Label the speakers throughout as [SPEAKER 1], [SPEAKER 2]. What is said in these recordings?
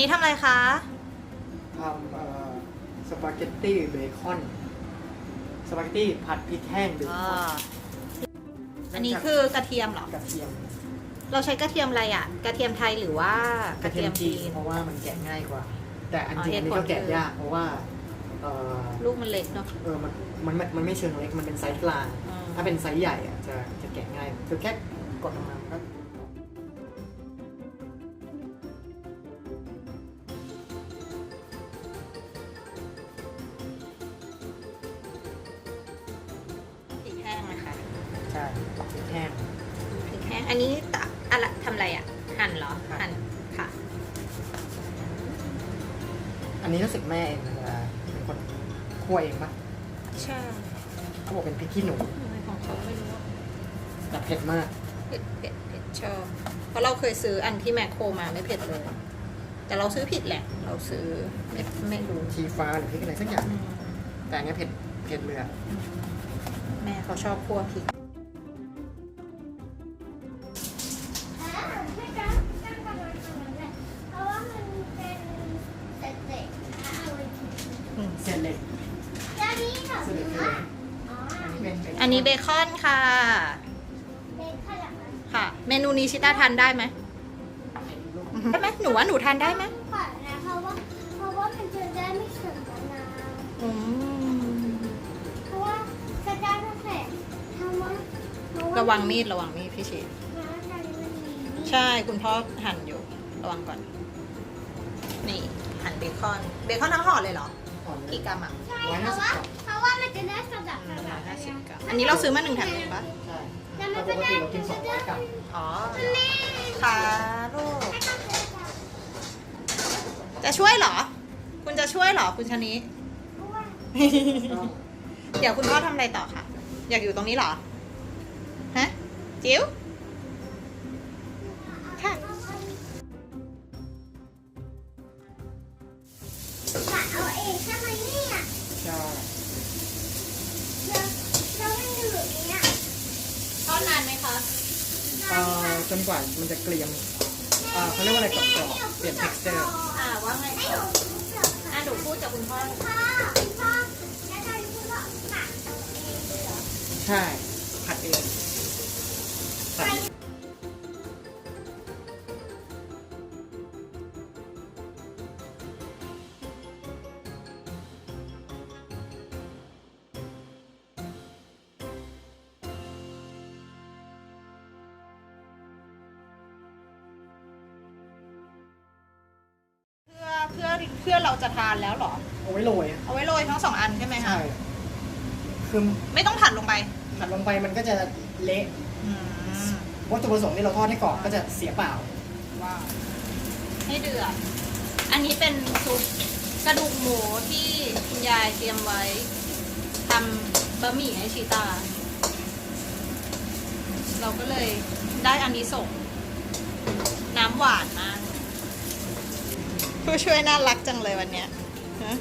[SPEAKER 1] นี้ทำอะไรคะ
[SPEAKER 2] ทำเอ่อสปาเกตตี้เบคอน สปาเกตตี้ผัดพริกแห้งเบค
[SPEAKER 1] อ่
[SPEAKER 2] อนา
[SPEAKER 1] อันนี้คือกระเทียมเหรอ
[SPEAKER 2] กระเทียม
[SPEAKER 1] เราใช้กระเทียมอะไรอะ กระเทียมไทยหรือว่ากระเทียมจีน
[SPEAKER 2] เพราะว่ามันแกะง่ายกว่า แต่อันจริง
[SPEAKER 1] อ๋อ
[SPEAKER 2] อันนี้
[SPEAKER 1] เหตุผล
[SPEAKER 2] ก็แกะ
[SPEAKER 1] คือ
[SPEAKER 2] ยากเพราะว่าเออ
[SPEAKER 1] ลูกมันเล็กเนาะ
[SPEAKER 2] เออมันมันมันมันไม่เชิงเล็กมันเป็นไซส์กลาง
[SPEAKER 1] อืม
[SPEAKER 2] ถ้าเป็นไซส์ใหญ่อะจะจะแกะง่ายคือแค่กดลงมามันก็
[SPEAKER 1] พริกแห้ง
[SPEAKER 2] พริกแห้ง
[SPEAKER 1] อันนี้ตะอะไรทำอะไรอะ หั่นเหรอ
[SPEAKER 2] ครับ
[SPEAKER 1] หั่น ค่ะ
[SPEAKER 2] อันนี้รู้สึกแม่เองนะจะเป็นคนคั่วเองปะ
[SPEAKER 1] ใช่
[SPEAKER 2] เขาบอกเป็นพริกขี้หนู
[SPEAKER 1] ทำไมของเขาไม่รู้อะ
[SPEAKER 2] แต่เผ็ดมาก
[SPEAKER 1] เผ็ดเผ็ดเผ็ดชอบ เพราะเราเคยซื้ออันที่แมคโครมาไม่เผ็ดเลย แต่เราซื้อผิดแหละ เราซื้อไม่ไม่รู้
[SPEAKER 2] ชีฟ้าหรือพริกอะไรสักอย่าง
[SPEAKER 1] อืม
[SPEAKER 2] แต่อันเนี้ยเผ็ดเผ็ดเลยอะ
[SPEAKER 1] แม่เขาชอบคั่วพริก
[SPEAKER 3] นเป็นอัน
[SPEAKER 2] นี้เบ
[SPEAKER 1] คอนค่ะ
[SPEAKER 3] เบคอนเหรอคะ
[SPEAKER 1] ค่ะ เมนูนี้ชิต้าทานได้ไหมได้ไหมหนูว่าหนูทานได้ไหม
[SPEAKER 3] ก่อนนะเพราะว่าเพราะว่ามันจะได้ไม่เสื่อมมะนาว
[SPEAKER 1] อืม
[SPEAKER 3] เพราะว่าจะได้ตั้งแต่ทำว่าเพาา
[SPEAKER 1] ระวังมีดระวังมีดพี่ชี
[SPEAKER 3] น้ำตาลมันมีมีด
[SPEAKER 1] ใช่คุณพ่อหั่นอยู่ระวังก่อน นี่หั่นเบคอน เบคอนทั้งห่อเลยเหรอ
[SPEAKER 2] ก่อนเลย
[SPEAKER 1] กี่กรัมอะ
[SPEAKER 3] ใช่
[SPEAKER 2] ร้อย
[SPEAKER 3] เพ
[SPEAKER 2] ห้า
[SPEAKER 3] ราะ
[SPEAKER 2] สิบ
[SPEAKER 3] ว่าก
[SPEAKER 2] รัม
[SPEAKER 3] เพราะ ว่ามันจะได้สลับ
[SPEAKER 1] อื
[SPEAKER 3] ส
[SPEAKER 1] ม
[SPEAKER 3] ลับ
[SPEAKER 1] ห้าสิบ
[SPEAKER 3] กัน
[SPEAKER 1] กรัมอันนี้เราซื้อมาหนึ่งแถมหนึ่งปะ
[SPEAKER 2] ใช่
[SPEAKER 3] แล้วมั
[SPEAKER 2] เพ
[SPEAKER 3] น
[SPEAKER 2] ราะป
[SPEAKER 3] จะ
[SPEAKER 2] ก
[SPEAKER 3] ได้
[SPEAKER 2] ติเรากินสองร้อยกรัม
[SPEAKER 1] อ๋อ
[SPEAKER 3] แม่
[SPEAKER 1] ค่ะลูก
[SPEAKER 3] ให้ต้องซื้อกัน
[SPEAKER 1] จะช่วยเหรอ คุณจะช่วยเหรอคุณชนิ
[SPEAKER 3] เพราะว่า
[SPEAKER 1] เดี๋ยวคุณพ่อทำอะไรต่อคะอยากอยู่ตรงนี้เหรอฮะจิ๋ว
[SPEAKER 2] จนกว่ามันจะเกรียมเอ่อเขาเรียกว่าอะไรกรอบๆเปลี่ยน texture
[SPEAKER 1] อ่าว่าไง
[SPEAKER 3] ให้
[SPEAKER 1] ต่
[SPEAKER 3] ห
[SPEAKER 1] อ
[SPEAKER 3] นูพูดกับ
[SPEAKER 1] อะหนูพูดกับคุณพ่อ
[SPEAKER 3] พ่อพ่อแล้วต
[SPEAKER 1] อ เพื่อเพื่อเราจะทานแล้วเหรอ
[SPEAKER 2] เอาไว้โรยอะ
[SPEAKER 1] เอาไว้โรยทั้งสองอันใช่ไหมคะ
[SPEAKER 2] ใช่คือ
[SPEAKER 1] ไม่ต้องผัดลงไป
[SPEAKER 2] ผัดลงไปมันก็จะเละ
[SPEAKER 1] อืม
[SPEAKER 2] วัตถุประสงค์ที่เราทอดให้กรอบก็จะเสียเปล่า
[SPEAKER 1] ว้าวให้เดือดอันนี้เป็นซุปกระดูกหมูที่คุณยายเตรียมไว้ทำบะหมี่ให้ชีตา เราก็เลยได้อันนี้ส่งส์น้ำหวานมาก ผู้ช่วยน่ารักจังเลยวันเนี้ยฮะ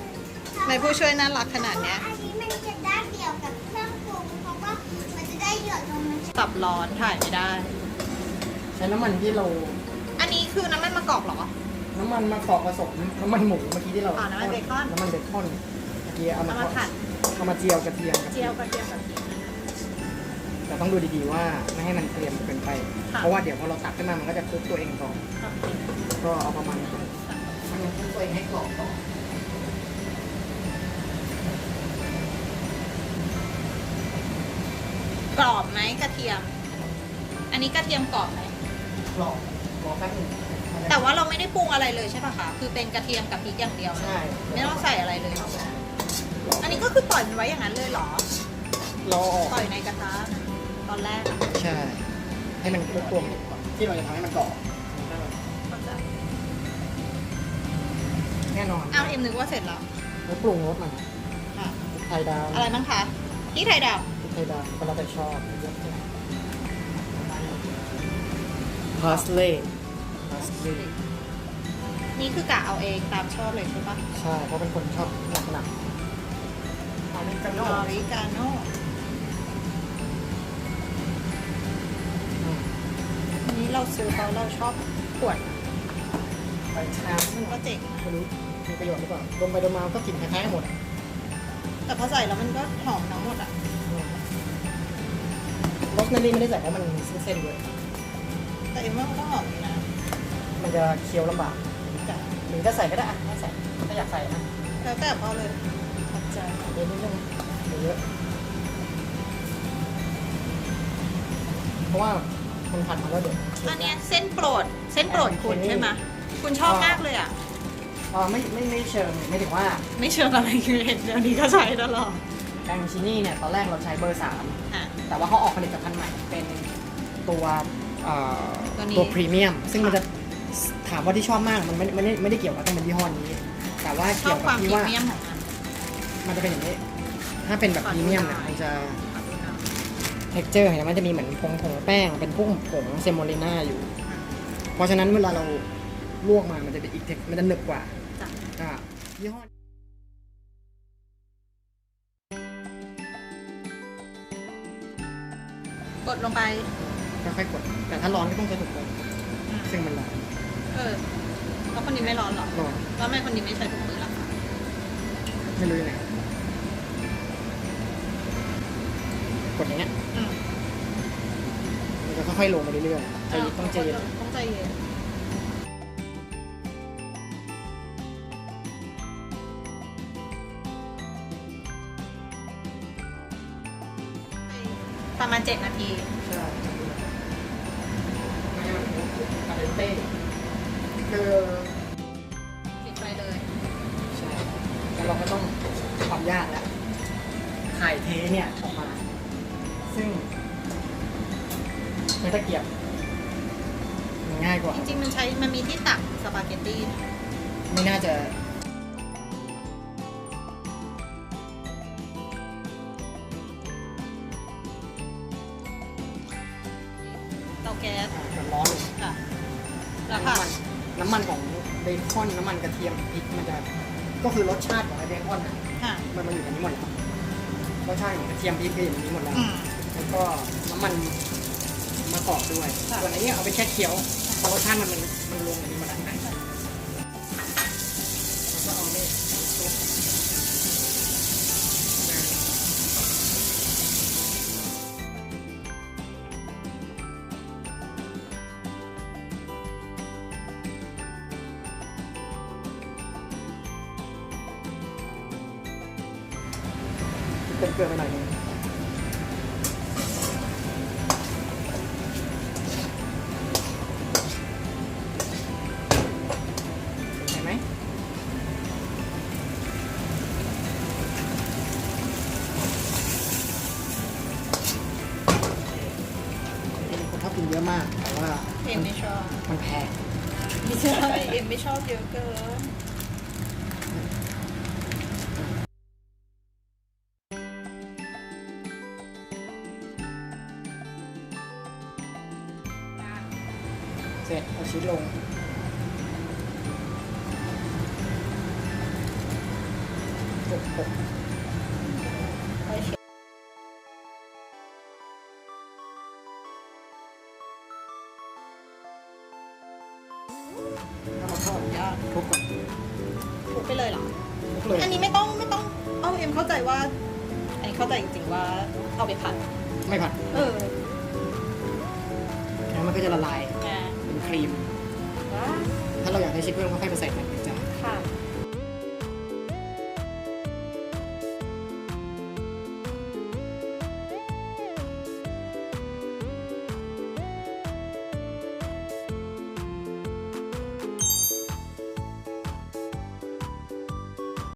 [SPEAKER 1] ทำไมผู้ช่วยน่ารักขนาดเนี้ย
[SPEAKER 3] อันนี้มันจะได้เกี่ยวกับเครื่องปรุงเพราะว่ามันจะได้หยดลงมา
[SPEAKER 1] สับร้อนถ่ายไม่ได้
[SPEAKER 2] ใช้น้ำมันที่เรา
[SPEAKER 1] อันนี้คือน้ำมันมะกอกเหรอ
[SPEAKER 2] น้ำมันมะกอกผสมน้ำมันหมูเมื่อกี้ที่เรา
[SPEAKER 1] อ๋อน้ำมันเบคอน
[SPEAKER 2] น้ำมันเบคอนเมื่อกี้เอามา
[SPEAKER 1] เอามาผัด
[SPEAKER 2] เอามาเจียวกระเทียมกับ
[SPEAKER 1] เจียวกระเทียมกับพริก
[SPEAKER 2] แต่ต้องดูดีๆว่าไม่ให้มันเกรียมเกินไป
[SPEAKER 1] ค่ะ
[SPEAKER 2] เพราะว่าเดี๋ยวพอเราตักขึ้นมามันก็จะคลุกตัวเองก่อนก็เอาประมาณนี้ให้มัน คลุกตัวเองให้กรอบก่อน
[SPEAKER 1] กรอบไหมกระเทียม อันนี้กระเทียมกรอบไหม
[SPEAKER 2] กรอบกรอบแป๊บหนึง
[SPEAKER 1] แต่ว่าเราไม่ได้ปรุงอะไรเลยใช่ปะคะ คือเป็นกระเทียมกับพริกอย่างเดียว
[SPEAKER 2] ใช่
[SPEAKER 1] ไม่ต้องใส่อะไรเลยเหรออันนี้ก็คือปล่อยมันไว้อย่างนั้นเลยเหรอ
[SPEAKER 2] เราเอาออก
[SPEAKER 1] ปล่อยในกระทะตอนแรก
[SPEAKER 2] ใช่ ให้มันคลุกตัวมันก่อนที่เราจะทำให้มันกรอบ น่นอน
[SPEAKER 1] อ้าวเอ็มนึกว่าเสร็จแล้ว
[SPEAKER 2] แล้วปรุงรสมัน
[SPEAKER 1] ค่ะ
[SPEAKER 2] พริกไทยดาว
[SPEAKER 1] อะไรบ้างคะพริกไทยด
[SPEAKER 2] พริกไทยดาวก็แล้วแต่ชอบเยอะแค่ไหนพาสเล่พาสเล่ำ
[SPEAKER 1] นี่คือกะเอาเองตามชอบเลยใช่ปะ
[SPEAKER 2] ใช่เพราะเป็นคนชอบหนักๆออริกาโน่
[SPEAKER 1] ออริกาโน่
[SPEAKER 2] อืม
[SPEAKER 1] อันนี้เราซื้อเพราะเราชอบขวด
[SPEAKER 2] ไปน้ำ
[SPEAKER 1] มันก็เจ๋งนะ
[SPEAKER 2] ไม่รู้มีประโยชน์หรือเปล่าดมไปดมมาก็กลิ่นคล้ายๆกันหมดอะ
[SPEAKER 1] แต่พอใส่แล้วมันก็หอมทั้งหมดอะ
[SPEAKER 2] โรสแมรี่ไม่ได้ใส่เพราะมันมีเส้นๆด้วย
[SPEAKER 1] แต่เอ็มว่ามันก็หอมอยู่นะ
[SPEAKER 2] มันจะเคี้ยวลำบาก
[SPEAKER 1] จ้ะ
[SPEAKER 2] หรือจะใส่ก็ได้อะถ้าใส่ถ้าอยากใส่นะ
[SPEAKER 1] แล้วแต่พอเลยขอบใจ
[SPEAKER 2] เดี๋ยวนิดนึงเดี๋ยวเยอะเพราะว่ามันผัดมาแล้วเดี๋ยว
[SPEAKER 1] อันเนี้ยเส้นโปรดเส้นโปรดคุณใช่ไหม คุณชอบมากเลยอะ
[SPEAKER 2] อ่าไม่ไม่ไม่เชิงไม่ถึงว่า
[SPEAKER 1] ไม่เชิงอะไรคือเห็นเดี๋ยวนี้ก็ใช้ตลอด
[SPEAKER 2] แกงชินี่เนี่ยตอนแรกเราใช้เบอร์สาม
[SPEAKER 1] อะ
[SPEAKER 2] แต่ว่าเขาออกผลิตภัณฑ์ใหม่เป็นตัวเอ่อ
[SPEAKER 1] ตัวนี้
[SPEAKER 2] ตัวพรีเมียม ซึ่งมันจะถามว่าที่ชอบมากมันไม่ไม่ได้ไม่ได้เกี่ยวกับต้องเป็นยี่ห้อนี้ แต่ว่า
[SPEAKER 1] ชอ
[SPEAKER 2] เกี่
[SPEAKER 1] บ
[SPEAKER 2] ยว
[SPEAKER 1] ค
[SPEAKER 2] กับ
[SPEAKER 1] วามพรี
[SPEAKER 2] ที่ว่า
[SPEAKER 1] เมียมของมัน
[SPEAKER 2] มันจะเป็นอย่างนี้ ถ้าเป็นแบบ
[SPEAKER 1] ขอ
[SPEAKER 2] พ
[SPEAKER 1] ดู
[SPEAKER 2] รีเมียม
[SPEAKER 1] หน่
[SPEAKER 2] เนี่ย
[SPEAKER 1] อย
[SPEAKER 2] มันจะเท็กเจอร์เห็นไหมมันจะมีเหมือนผงผงแป้ง เป็นพวกผงเซโมเลน่าอยู่ เพราะฉะนั้นเวลาเรา ลวกมามันจะเป็นอีกเทคมันจะหนึบกว่า
[SPEAKER 1] จ้ะ
[SPEAKER 2] อ่ายี่ห้อ
[SPEAKER 1] กดลงไป
[SPEAKER 2] ค่อยๆกด แต่ถ้าร้อนก็ต้องใช้ถุงมือซึ่งมันร้อน
[SPEAKER 1] เออแล้วคนนี้ไม่ร้อนเหรอ
[SPEAKER 2] ร้อน
[SPEAKER 1] แล้วทำไมคนนี้ไม่ใส่ถุงมือล่ะคะ
[SPEAKER 2] ไม่รู้ยังไงกดอย่างเงี้ย
[SPEAKER 1] อืม
[SPEAKER 2] มันจะค่อยๆลงมาเรื่อยๆใจเย็นต้องใจเย็น
[SPEAKER 1] ต้องใจเย็น
[SPEAKER 2] คือ
[SPEAKER 1] ปิดไปเลย
[SPEAKER 2] ใช่แล้วเราก็ต้องความยากแล้วถ่ายเทเนี่ยออกมา ซึ่งใช้ตะเกียบมันง่ายกว่า
[SPEAKER 1] จริงๆมันใช้มันมีที่ตักสปาเกตตี้นะ
[SPEAKER 2] ไม่น่าจะ นน้ำมันกระเทียมพริกมันจะก็คือรสชาติของไอ้เบคอนอะ
[SPEAKER 1] ค่ะ
[SPEAKER 2] มันมาอยู่ในนี้หมดแล้วรสชาติของกระเทียมพริกก็อยู่ในนี้หมดแล้ว
[SPEAKER 1] อืม
[SPEAKER 2] แล้วก็น้ำมันมะกอกด้วย
[SPEAKER 1] ค่ะ
[SPEAKER 2] ส่วนอันนี้เอาไปแค่เคี้ยวเพราะรสชาติมันมันมันลงในนี้หมดแล้ว เติมเกลือไปหน่อยหนึงเห็นไหมมีคนชอบกินเยอะมาก แต่ว่า
[SPEAKER 1] เอ็มไม่ชอบ
[SPEAKER 2] มันแพง
[SPEAKER 1] ไม่ใช่เอ็มไม่ชอบเยอะเกิน
[SPEAKER 2] เสร็จเอาชีสลงหกหก
[SPEAKER 1] โอเค
[SPEAKER 2] ถ้ามาเข้า
[SPEAKER 1] ยอด
[SPEAKER 2] ทุก่อน
[SPEAKER 1] ทุบไปเลยเหรอ
[SPEAKER 2] ทุบเลย
[SPEAKER 1] อันนี้ไม่ต้องไม่ต้อง เอาเอ็มเข้าใจว่า อันนี้เข้าใจจริงๆว่าเอาไปผัด
[SPEAKER 2] ไม่ผัด
[SPEAKER 1] เออ
[SPEAKER 2] แล้วมันก็จะละลาย ครีม
[SPEAKER 1] ว้า
[SPEAKER 2] ถ้าเราอยากได้ชีสเพิ่มก็ค่อยไปใส่ใหม่